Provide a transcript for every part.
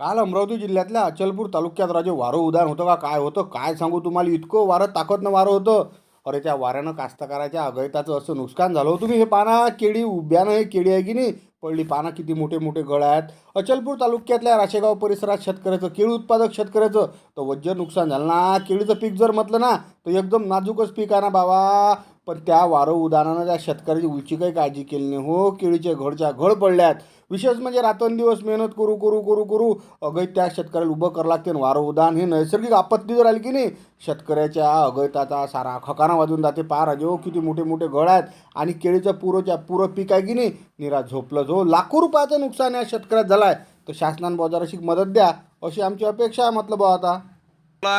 काल अमरावती जिल्ह्यातल्या अचलपूर तालुक्यात राजे वारं उदान होतं का? काय होतं? काय सांगू तुम्हाला? इतकं वारं ताकदनं वारं होतं. अरे त्या वाऱ्यानं कास्तकाराच्या अगैताचं असं नुकसान झालं होतं. तुम्ही हे पाना केळी उभ्यानं हे केळी आहे की नाही? पडली पाना किती मोठे मोठे गळ आहेत. अचलपूर तालुक्यातल्या राशेगाव परिसरात शेतकऱ्याचं केळी उत्पादक शेतकऱ्याचं तर वज्र नुकसान झालं ना. केळीचं पीक जर म्हटलं ना तर एकदम नाजूकच पीक आहे ना बाबा. पण त्या वारं उदाहरणानं त्या शेतकऱ्याची उलची काही काळजी केली नाही. हो केळीचे घडच्या घड पडल्यात विशेष म्हणजे रात्रंदिवस मेहनत करू करू करू करू अगैत त्या शेतकऱ्याला उभं करावं लागते आणि वारं उदाहरण हे नैसर्गिक आपत्ती जर आली की नाही शेतकऱ्याच्या अगैताचा सारा खकाना वाजून जाते. पार जो हो, किती मोठे मोठे गळ आहेत आणि केळीचं पुरोच्या पुरं पीक आहे की नाही निरा झोपलं झो लाखो रुपयाचं नुकसान या शेतकऱ्यात झालं आहे. तर शासनानं बाजाराशी मदत द्या अशी आमची अपेक्षा आहे म्हटलं बा आता.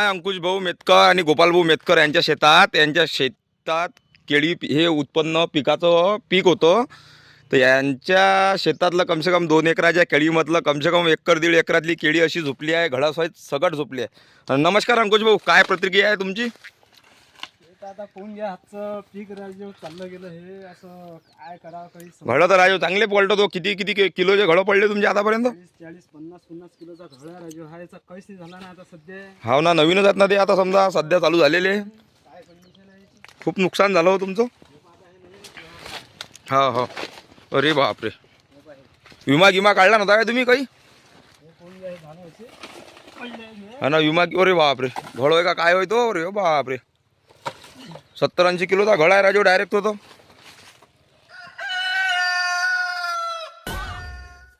अंकुश भाऊ मेतकर आणि गोपाल भाऊ मेतकर यांच्या शेतात यांच्या शेतात केळी हे उत्पन्न पिकाचं पीक होतं. तर यांच्या शेतातलं कमसे कम दोन एकराच्या केळीमधलं कमसे कम एकर दीड एकरातली केळी अशी झोपली आहे घडासहित सगट झोपली आहे. नमस्कार अंकुश भाऊ काय प्रतिक्रिया आहे तुमची? हे आता पाहून घ्या हातचं पीक राजू चाललं गेलं हे असं काय करावं काही समजत घडं तर राजू चांगले पलटत हो किती किती किलोचे घडं पडले तुमचे आतापर्यंत? चाळीस पन्नास पन्नास किलोचा घोडा राजू. हा याचा झाला ना आता सध्या. हाव ना नवीनच आहेत ना ते आता समजा सध्या चालू झालेले काय कंडिशन आहे याची? खूप नुकसान झालं हो तुमचं? हा हो. अरे बापरे. विमा गिमा काढला नव्हता काय तुम्ही काही? हा ना विमा अरे बापरे. घड होय का? काय होय तो? अरे बापरे. सत्तर ऐंशी किलोचा घड आहे राजू डायरेक्ट होतो.